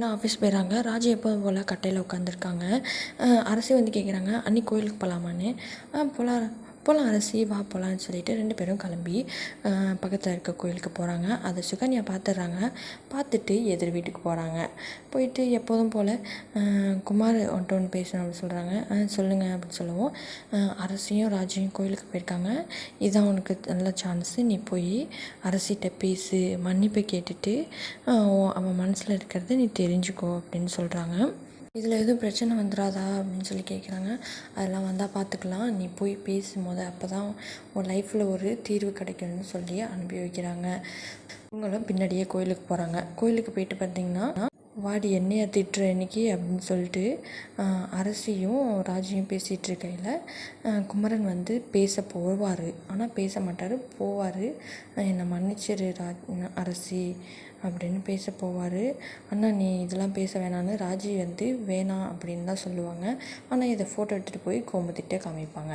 ஏன்னா ஆஃபீஸ் போயிடுறாங்க ராஜி எப்போதும் போல் கட்டையில் உட்காந்துருக்காங்க அரசி வந்து கேட்குறாங்க அன்னி கோயிலுக்கு போகலாமான்னு போகலாம் போகலாம் அரசி வா போகலான்னு சொல்லிட்டு ரெண்டு பேரும் கிளம்பி பக்கத்தில் இருக்க கோயிலுக்கு போகிறாங்க அதை சுகன்யா பார்த்துட்றாங்க பார்த்துட்டு எதிர் வீட்டுக்கு போகிறாங்க போயிட்டு எப்போதும் போல் குமார் ஒன்ட்டு ஒன்று பேசணும் அப்படின்னு சொல்கிறாங்க சொல்லுங்கள் அப்படின்னு சொல்லவும். அரசியும் ராஜையும் கோயிலுக்கு போயிருக்காங்க. இதுதான் உனக்கு நல்ல சான்ஸு நீ போய் அரசிகிட்ட பேசு மன்னிப்பு கேட்டுட்டு அவன் மனசில் இருக்கிறத நீ தெரிஞ்சுக்கோ அப்படின்னு சொல்கிறாங்க இதில் எதுவும் பிரச்சனை வந்துடாதா அப்படின்னு சொல்லி கேட்குறாங்க அதெல்லாம் வந்தால் பார்த்துக்கலாம் நீ போய் பேசு முத. அப்போ தான் உன் லைஃப்பில் ஒரு தீர்வு கிடைக்கும்னு சொல்லி அனுப்பி வைக்கிறாங்க இவங்களும் பின்னாடியே கோயிலுக்கு போகிறாங்க கோயிலுக்கு போயிட்டு பார்த்தீங்கன்னா வாடி என்னையா திட்டுற இன்னைக்கு அப்படின்னு சொல்லிட்டு அரசியும் ராஜியும் பேசிகிட்டு இருக்கையில் குமரன் வந்து பேச போவார். ஆனால் பேச மாட்டார் போவார். என்னை மன்னிச்சிரு ராஜ் அரசி அப்படின்னு பேச போவார். அண்ணா நீ இதெல்லாம் பேச வேணான்னு ராஜி வந்து வேணாம் அப்படின்னு தான் சொல்லுவாங்க. ஆனால் இதை ஃபோட்டோ எடுத்துகிட்டு போய் கோமதிட்ட காமிப்பாங்க.